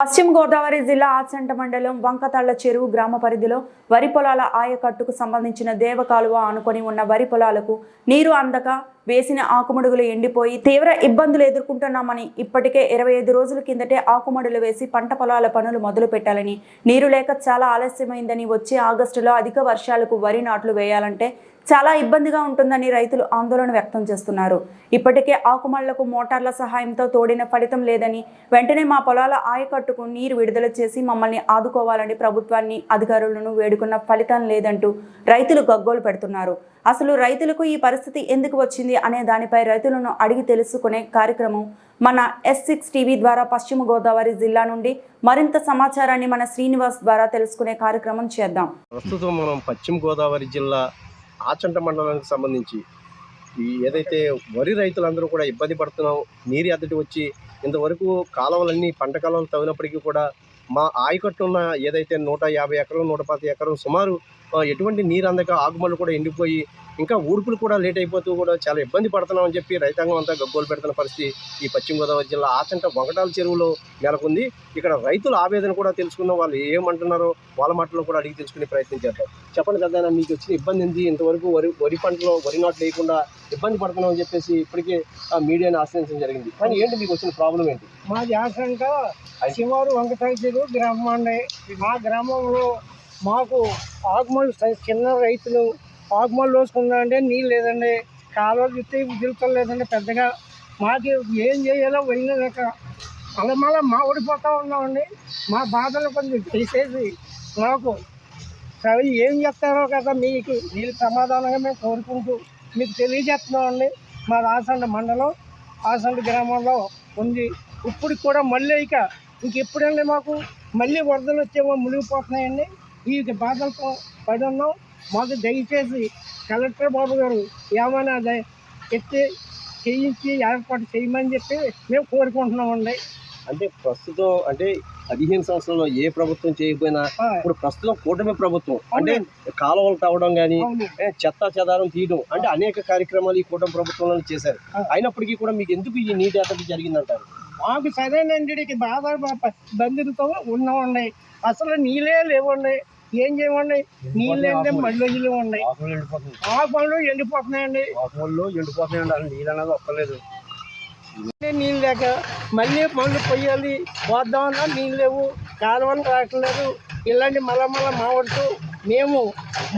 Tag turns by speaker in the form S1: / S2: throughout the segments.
S1: పశ్చిమ గోదావరి జిల్లా ఆచంట మండలం వంకతళ్ళ చెరువు గ్రామ పరిధిలో వరి పొలాల ఆయకట్టుకు సంబంధించిన దేవకాలువ ఆనుకొని ఉన్న వరి పొలాలకు నీరు అందక వేసిన ఆకుమడుగులు ఎండిపోయి తీవ్ర ఇబ్బందులు ఎదుర్కొంటున్నామని ఇప్పటికే ఇరవై ఐదు రోజుల కిందటే ఆకుమడులు వేసి పంట పొలాల పనులు మొదలు పెట్టాలని నీరు లేక చాలా ఆలస్యమైందని వచ్చే ఆగస్టులో అధిక వర్షాలకు వరి నాట్లు వేయాలంటే చాలా ఇబ్బందిగా ఉంటుందని రైతులు ఆందోళన వ్యక్తం చేస్తున్నారు. ఇప్పటికే ఆకుమళ్ళకు మోటార్ల సహాయంతో తోడిన ఫలితం లేదని వెంటనే మా పొలాల ఆయకట్టుకు నీరు విడుదల చేసి మమ్మల్ని ఆదుకోవాలని ప్రభుత్వాన్ని అధికారులను వేడుకున్న ఫలితం లేదంటూ రైతులు గగ్గోలు పెడుతున్నారు. అసలు రైతులకు ఈ పరిస్థితి ఎందుకు వచ్చింది అనే దానిపై రైతులను అడిగి తెలుసుకునే కార్యక్రమం మన ఎస్ సిక్స్ టీవీ ద్వారా పశ్చిమ గోదావరి జిల్లా నుండి మరింత సమాచారాన్ని మన శ్రీనివాస్ ద్వారా తెలుసుకునే కార్యక్రమం చేద్దాం.
S2: ప్రస్తుతం మనం పశ్చిమ గోదావరి జిల్లా ఆచంట మండలానికి సంబంధించి ఈ ఏదైతే వరి రైతులందరూ కూడా ఇబ్బంది పడుతున్నాం నీరు అద్దటి వచ్చి ఇంతవరకు కాలువలన్నీ పంట కాలువలు తవ్వినప్పటికీ కూడా మా ఆయకట్టున్న ఏదైతే నూట యాభై ఎకరం నూట పది ఎకరం సుమారు ఎటువంటి నీరు అందక ఆకుమళ్ళు కూడా ఎండిపోయి ఇంకా ఊడుపులు కూడా లేట్ అయిపోతూ కూడా చాలా ఇబ్బంది పడుతున్నామని చెప్పి రైతాంగం అంతా గగ్గోలు పెడుతున్న పరిస్థితి ఈ పశ్చిమ గోదావరి జిల్లా ఆచంట వంకటాల చెరువులో నెలకొంది. ఇక్కడ రైతుల ఆవేదన కూడా తెలుసుకుందాం. వాళ్ళు ఏమంటున్నారో వాళ్ళ మాటలో కూడా అడిగి తెలుసుకునే ప్రయత్నం చేద్దాం. చెప్పండి కదా మీకు వచ్చిన ఇబ్బంది ఏంటి ఇంతవరకు వరి వరి పంటలో వరి నాట్లు వేయకుండా ఇబ్బంది పడుతున్నాం అని చెప్పేసి ఇప్పటికే ఆ మీడియాని ఆశ్రయించడం జరిగింది. కానీ ఏంటి మీకు వచ్చిన ప్రాబ్లం ఏంటి?
S3: మా జాసంట శివారు వెంకటేశ్వరు గ్రామం అండి. మా గ్రామంలో మాకు ఆకుమలు చిన్న రైతులు ఆకుమలు లోసుకుందామంటే నీళ్ళు లేదండి. కాలువలు చూస్తే ఉదురుతం లేదండి పెద్దగా. మాకు ఏం చేయాలో వెళ్ళలేక అలమల మా ఓడిపోతూ ఉన్నామండి. మా బాధలు కొంచెం తీసేసి మాకు. సరే ఏం చెప్తారో కదా మీకు. నీళ్ళు సమాధానంగా మేము కోరుకుంటూ మీకు తెలియజేస్తున్నామండి. మా రాసండ మండలం ఆసండ గ్రామంలో ఉంది. ఇప్పుడు కూడా మళ్ళీ ఇక ఇంకెప్పుడండి మాకు? మళ్ళీ వరదలు వచ్చేమో మునిగిపోతున్నాయండి. ఈ బాధలతో పడి ఉన్నాం మాకు దయచేసి కలెక్టర్ బాబు గారు ఏమైనా ఎత్తి చేయించి ఏర్పాటు చేయమని చెప్పి మేము కోరుకుంటున్నామండి.
S2: అంటే ప్రస్తుతం అంటే పదిహేను సంవత్సరాల్లో ఏ ప్రభుత్వం చేయకపోయినా ఇప్పుడు ప్రస్తుతం కూటమి ప్రభుత్వం. అంటే కాలువలు తవ్వడం కానీ చెత్త చెదారం తీయడం అంటే అనేక కార్యక్రమాలు ఈ కూటమి ప్రభుత్వంలో చేశారు. అయినప్పటికీ కూడా మీకు ఎందుకు ఈ నీటి అతడి జరిగిందంటారు?
S3: మాకు సరైనండికి బాధ బంధులతో ఉన్నామండి అసలు నీళ్ళే లేవండి ఏం చేయమండి నీళ్ళు ఏంటంటే మళ్ళీ ఉన్నాయి. ఆ పనులు ఎండిపోతున్నాయండి.
S2: వాళ్ళు ఎండిపోతున్నాయండి నీళ్ళు అనేది ఒక్కలేదు.
S3: నీళ్ళు లేక మళ్ళీ పనులు పొయ్యాలి పోద్దామన్నా నీళ్ళు లేవు. కాలువలు రావట్లేదు. ఇలాంటి మళ్ళా మళ్ళా మావడుతూ మేము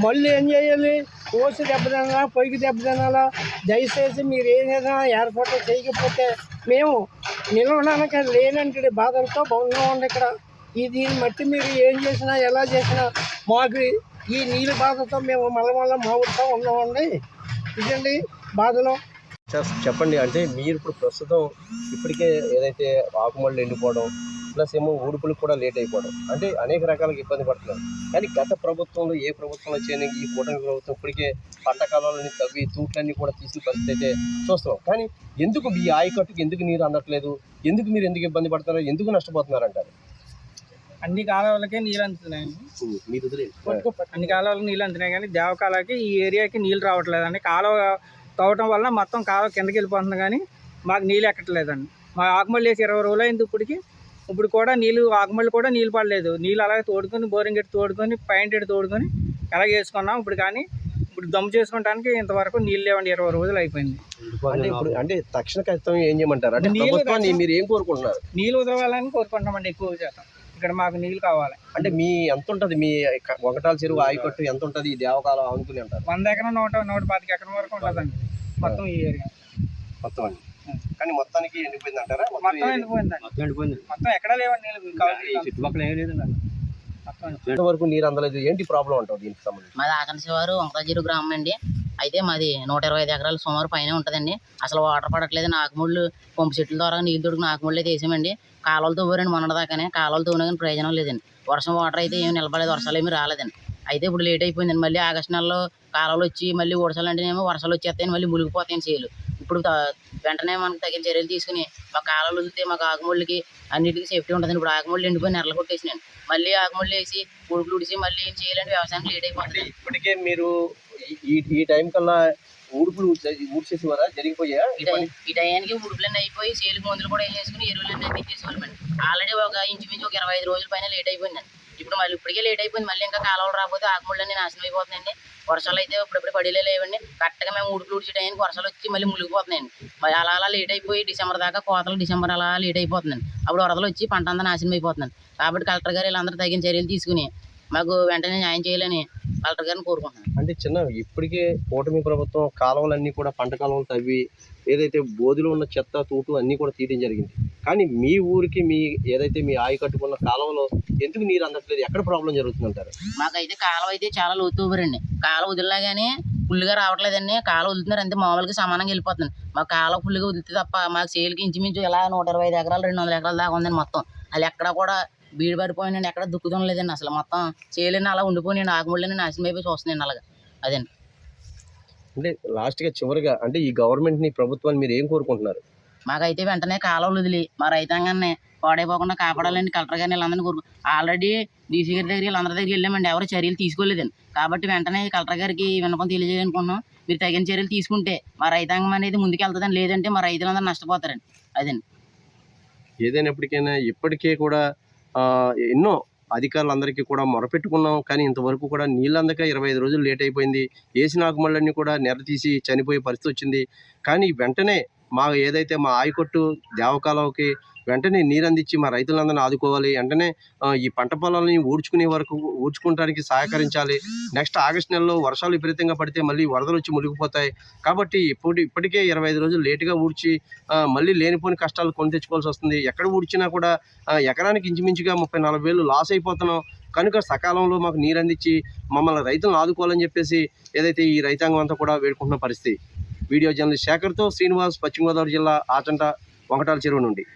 S3: మళ్ళీ ఏం చేయాలి? కోసి దెబ్బతినాలా పొయ్యికి దెబ్బతినాలా దయచేసి మీరు ఏదైనా ఏర్పాటు చేయకపోతే మేము నిలవడానికి లేనంటే బాధలతో ఉన్నామండి ఇక్కడ. ఈ దీన్ని బట్టి మీరు ఏం చేసినా ఎలా చేసినా మాకు ఈ నీళ్ళ బాధతో మేము మళ్ళా మా మావుడుతూ ఉన్నామండి. ఇదండి బాధలో.
S2: చెప్పండి అంటే మీరు ఇప్పుడు ప్రస్తుతం ఇప్పటికే ఏదైతే ఆకుమళ్ళు ఎండిపోవడం ప్లస్ ఏమో ఊడుపులు కూడా లేట్ అయిపోవడం. అంటే అనేక రకాలుగా ఇబ్బంది పడుతున్నారు. కానీ గత ప్రభుత్వంలో ఏ ప్రభుత్వంలో చేయని ఈ కూటమి ప్రభుత్వం ఇప్పటికే పంట కాలాలని తవ్వి తూట్లన్నీ కూడా తీసిన పరిస్థితి అయితే చూస్తున్నాం. కానీ ఎందుకు మీ ఆయకట్టుకు ఎందుకు నీరు అందట్లేదు? ఎందుకు మీరు ఎందుకు ఇబ్బంది పడుతున్నారు? ఎందుకు నష్టపోతున్నారు అంటారు?
S4: అన్ని కాలువలకే నీళ్ళు
S2: వదిలేయండి.
S4: అన్ని కాలువలకు నీళ్ళు అందుతున్నాయి కానీ దేవకాలకి ఈ ఏరియాకి నీళ్ళు రావట్లేదండి కాలువ తవ్వటం వల్ల మొత్తం కాలువ కిందకి వెళ్ళిపోతుంది కానీ మాకు నీళ్ళు ఎక్కట్లేదండి. మా ఆకుమల్లి వేసి ఇరవై రోజులు అయింది ఇప్పటికి. ఇప్పుడు కూడా నీళ్ళు ఆకుమల్లి కూడా నీళ్ళు పడలేదు. నీళ్ళు అలాగే తోడుకొని బోరింగ్ ఎట్టి తోడుకొని పైంట్ ఎట్టి తోడుకొని అలాగే వేసుకున్నాం. ఇప్పుడు కానీ ఇప్పుడు దమ్ము చేసుకోవడానికి ఇంతవరకు నీళ్ళు లేవండి. ఇరవై రోజులు అయిపోయింది.
S2: అంటే ఇప్పుడు అంటే తక్షణ కర్తవ్యం ఏం చేయమంటారు? అంటే
S4: నీళ్ళు
S2: ప్రభుత్వాన్ని మీరు ఏం కోరుకుంటున్నారు?
S4: నీళ్ళు వదలాలని కోరుకుంటామండి ఎక్కువ శాతం. ఇక్కడ మాకు నీళ్ళు కావాలి.
S2: అంటే మీ ఎంత ఉంటది మీ ఒకటాల చెరువు ఆయకట్టు ఎంత ఉంటది ఈ దేవకాలం అనుకుని అంటారు.
S4: వంద ఎకరం నూట నూట పాతిక ఎకరం వరకు ఉంటుందండి. మొత్తం ఈ ఏరియా
S2: మొత్తం అండి. కానీ మొత్తానికి ఎండిపోయింది అంటారా
S4: మొత్తం ఎండిపోయిందండి. మొత్తం ఎక్కడ లేవండి నీళ్ళు.
S2: చుట్టుపక్కల ఏం
S4: మొత్తం
S2: వరకు నీరు అందలేదు. ఏంటి ప్రాబ్లం అంటావు దీనికి సంబంధించి?
S5: మాది ఆకర్ష వారు వంకరాజీరు గ్రామం అండి. అయితే మాది నూట ఇరవై ఐదు ఎకరాలు సుమారు పైన ఉంటుందండి. అసలు వాటర్ పడట్లేదు. నాకుముళ్ళు పంపు చెట్ల ద్వారా నీళ్ళు దొడుకు నాకుముళ్ళు అయితే వేసామండి కాలువలతో పోరండి మొన్నటిదాకానే. కాలువలు తోనే కానీ ప్రయోజనం లేదండి. వర్షం వాటర్ అయితే ఏమి నిలబడలేదు. వర్షాలు ఏమి రాలేదండి. అయితే ఇప్పుడు లేట్ అయిపోయిందండి. మళ్ళీ ఆగస్టు నెలలో కాలువలు వచ్చి మళ్ళీ వర్షాలంటేనేమో వర్షాలు వచ్చేస్తాయని మళ్ళీ మునిగిపోతాయని చేయలు. ఇప్పుడు వెంటనే మనకు తగిన చర్యలు తీసుకుని మా కాలువలు వదిలితే మాకు ఆకుముళ్ళకి అన్నిటికీ సేఫ్టీ ఉంటుందండి ఇప్పుడు ఆకుముళ్ళు ఎండిపోయి నెరలు కొట్టేసినాను మళ్ళీ ఆకుముళ్ళు వేసి ఉడుకులు ఉడిసి మళ్ళీ ఏం చేయాలంటే వ్యవసాయానికి లేట్ అయిపోతుంది.
S2: ఇప్పటికే మీరు ఈ- ఈ టైం కల్లా ఊడుపులు జరిగిపోయా
S5: ఈ టై- ఈ టయానికి ఉడుపులన్నీ అయిపోయి సేలుకి మందులు కూడా వేసేసుకుని ఎరువులన్నీ తెచ్చేసుకోవాలండి ఆల్రెడీ ఒక ఇంచుమించు ఒక ఇరవై ఐదు రోజుల పైన లేట్ అయిపోయిందండి. ఇప్పుడు మళ్ళీ ఇప్పటికే లేట్ అయిపోయింది. మళ్ళీ ఇంకా కాలువలు రాకపోతే ఆకుముళ్ళన్నీ నాశనం అయిపోతున్నాయండి. వర్షాలు అయితే ఇప్పుడప్పుడు పడిలే లేవండి. కరెక్ట్గా మేము ఉడుకులు ఊడ్చే టైంకి వర్షాలు వచ్చి మళ్ళీ మునిగిపోతున్నాయండి. మరి అలా అలా లేట్ అయిపోయి డిసెంబర్ దాకా కోతలు డిసెంబర్ అలా లేట్ అయిపోతుందండి అప్పుడు వరదలు వచ్చి పంట అంతా నాశనం అయిపోతుందండి కాబట్టి కలెక్టర్ గారు వీళ్ళందరూ తగిన చర్యలు తీసుకుని మాకు వెంటనే న్యాయం చేయాలని కలెక్టర్ గారిని కోరుకుంటున్నాను.
S2: అంటే చిన్న ఇప్పటికే కూటమి ప్రభుత్వం కాలువలన్నీ కూడా పంట కాలువలు తవ్వి ఏదైతే బోధిలో ఉన్న చెత్త తూటు అన్నీ కూడా తీయడం జరిగింది. కానీ మీ ఊరికి మీ ఏదైతే మీ ఆయి కట్టుకున్న కాలువలో ఎందుకు నీరు అందట్లేదు? ఎక్కడ ప్రాబ్లం జరుగుతుందంటారు?
S5: మాకైతే కాలువ అయితే చాలా లోతు ఊబరండి కాలువ వదిలినా కానీ ఫుల్గా రావట్లేదండి. కాలువ వదులుతున్నారు. అంతే మామూలుగా సమానంగా వెళ్ళిపోతుంది మా కాలువ ఫుల్గా వదిలితే తప్ప మాకు సేల్కి ఇంచుమించు ఇలా నూట ఇరవై ఐదు ఎకరాలు రెండు వందల ఎకరాల దాకా ఉందండి మొత్తం. అది ఎక్కడ కూడా బీడు పడిపోయిందండి. ఎక్కడ దుక్కుతం లేదండి. అసలు మొత్తం చేయలేని అలా ఉండిపోయినండి ఆకుముళ్ళని నాశనం అయిపోయి చూస్తున్నాయండి అలాగా అదండి.
S2: అంటే లాస్ట్గా చివరిగా అంటే ఈ గవర్నమెంట్ని ప్రభుత్వాన్ని మీరు ఏం కోరుకుంటున్నారు?
S5: మాకైతే వెంటనే కాలువలు వదిలి మా రైతాంగాన్ని పాడైపోకుండా కాపాడాలని కలెక్టర్ గారిని వీళ్ళందరినీ కోరుకు ఆల్రెడీ డీసీ గారి దగ్గర వీళ్ళందరి దగ్గర వెళ్ళామండి ఎవరు చర్యలు తీసుకోలేదండి. కాబట్టి వెంటనే కలెక్టర్ గారికి వినపం విన్నపం మీరు తగిన చర్యలు తీసుకుంటే మా రైతాంగం అనేది ముందుకెళ్తుందని లేదంటే మా రైతులందరూ నష్టపోతారండి. అదండి
S2: ఏదైనప్పటికైనా ఇప్పటికే కూడా ఎన్నో అధికారులందరికీ కూడా మొరపెట్టుకున్నాం కానీ ఇంతవరకు కూడా నీళ్ళందక ఇరవై ఐదు రోజులు లేట్ అయిపోయింది. వేసిన ఆకుమళ్ళన్నీ కూడా నెర తీసి చనిపోయే పరిస్థితి వచ్చింది. కానీ వెంటనే మా ఏదైతే మా ఆయకొట్టు దేవకాలంకి వెంటనే నీరు అందించి మా రైతులందరినీ ఆదుకోవాలి వెంటనే ఈ పంట పొలాలని ఊడ్చుకునే వరకు ఊడ్చుకోవడానికి సహకరించాలి. నెక్స్ట్ ఆగస్ట్ నెలలో వర్షాలు విపరీతంగా పడితే మళ్ళీ వరదలు వచ్చి మునిగిపోతాయి. కాబట్టి ఇప్పుడు ఇప్పటికే ఇరవై ఐదు రోజులు లేటుగా ఊడ్చి మళ్ళీ లేనిపోని కష్టాలు కొని తెచ్చుకోవాల్సి వస్తుంది. ఎక్కడ ఊడ్చినా కూడా ఎకరానికి ఇంచుమించుగా ముప్పై నలభై వేలు లాస్ అయిపోతున్నాం. కనుక సకాలంలో మాకు నీరు అందించి మమ్మల్ని రైతులను ఆదుకోవాలని చెప్పేసి ఏదైతే ఈ రైతాంగం అంతా కూడా వేడుకుంటున్న పరిస్థితి. వీడియో జర్నలిస్ట్ శేఖర్తో శ్రీనివాస్ పశ్చిమ గోదావరి జిల్లా ఆచంట వంకటాల చెరువు నుండి.